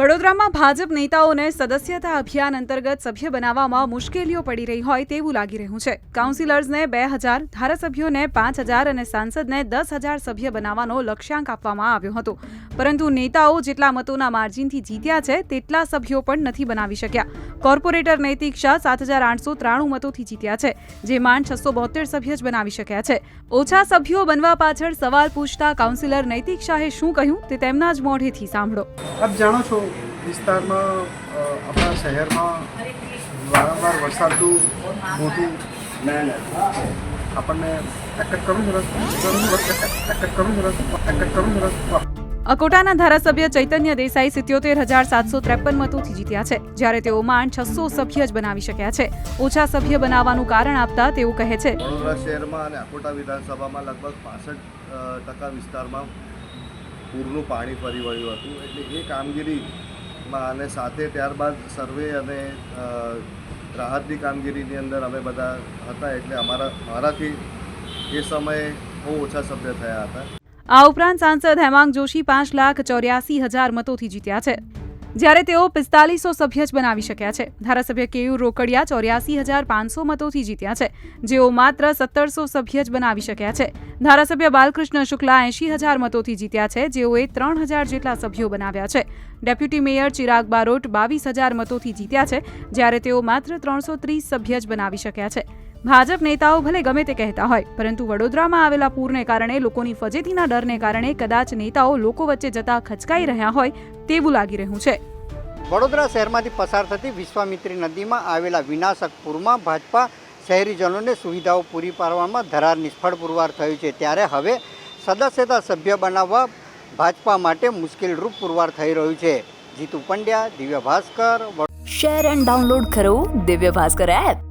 વડોદરામાં ભાજપ નેતાઓને સદસ્યતા અભિયાન અંતર્ગત સભ્ય બનાવવામાં મુશ્કેલીઓ પડી રહી હોય તેવું લાગી રહ્યું છે. કાઉન્સિલર્સને બે હજાર, ધારાસભ્યોને પાંચ હજાર અને સાંસદને દસ હજાર સભ્ય બનાવવાનો લક્ષ્યાંક આપવામાં આવ્યો હતો. પરંતુ નેતાઓ જેટલા મતોના માર્જિનથી જીત્યા છે, તેટલા સભ્યો પણ નથી બનાવી શક્યા. કોર્પોરેટર નૈતિક શાહ સાત હજાર આઠસો ત્રાણું મતોથી જીત્યા છે, જે માંડ છસો બોતેર સભ્ય જ બનાવી શક્યા છે. ઓછા સભ્યો બનવા પાછળ સવાલ પૂછતા કાઉન્સિલર નૈતિક શાહે શું કહ્યું તે તેમના જ મોઢેથી સાંભળો. આપ જાણો છો વિસ્તારમાં આપણા શહેરમાં વારંવાર વરસાદનું મોટું આપણને અકોટાના ધારાસભ્ય ચૈતન્ય દેસાઈ સિત્યોતેર હજાર સાતસો ત્રેપન મતોથી જીત્યા છે. જ્યારે તેઓ માંડ છસો સભ્ય જ બનાવી શક્યા છે. ઓછા સભ્ય બનાવવાનું કારણ આપતા તેઓ કહે છે. વડોદરા શહેરમાં અને અકોટા વિધાનસભામાં લગભગ પાસઠ ટકા વિસ્તારમાં પૂરનું પાણી ફરી વળ્યું હતું. એટલે એ કામગીરીમાં અને સાથે ત્યારબાદ સર્વે અને રાહતની કામગીરીની અંદર અમે બધા હતા એટલે અમારા, મારાથી એ સમયે બહુ ઓછા સભ્ય થયા હતા. આ ઉપરાંત સાંસદ હેમાંગ જોશી પાંચ લાખ ચોર્યાસી હજાર મતોથી જીત્યા છે. જ્યારે તેઓ પિસ્તાલીસો સભ્ય જ બનાવી શક્યા છે. ધારાસભ્ય કેયુર રોકડિયા ચોર્યાસી હજાર પાંચસો મતોથી જીત્યા છે. જેઓ માત્ર સત્તરસો સભ્ય જ બનાવી શક્યા છે. ધારાસભ્ય બાલકૃષ્ણ શુક્લા એંશી હજાર મતોથી જીત્યા છે. જેઓએ ત્રણ હજાર જેટલા સભ્યો બનાવ્યા છે. ડેપ્યુટી મેયર ચિરાગ બારોટ બાવીસ હજાર મતોથી જીત્યા છે. જ્યારે તેઓ માત્ર ત્રણસો ત્રીસ સભ્ય જ બનાવી શક્યા છે. ભાજપ નેતાઓ ભલે ગમે તે કહેતા હોય પરંતુ વડોદરામાં આવેલા પૂરને કારણે લોકોની ફજેતીના ડરને કારણે કદાચ નેતાઓ લોકો વચ્ચે જતા ખચકાઈ રહ્યા હોય તેવું લાગી રહ્યું છે. વડોદરા શહેરમાંથી પસાર થતી વિશ્વામિત્રી નદીમાં આવેલા વિનાશક પૂરમાં ભાજપા શહેરીજનોને સુવિધાઓ પૂરી પાડવામાં ધરાર નિષ્ફળ પુરવાર થયું છે. ત્યારે હવે સદસ્યતા સભ્ય બનાવવા ભાજપા માટે મુશ્કેલરૂપ પુરવાર થઈ રહ્યું છે. Jitu Pandya Divya Bhaskar share and download કરો દિવ્ય ભાસ્કર એપ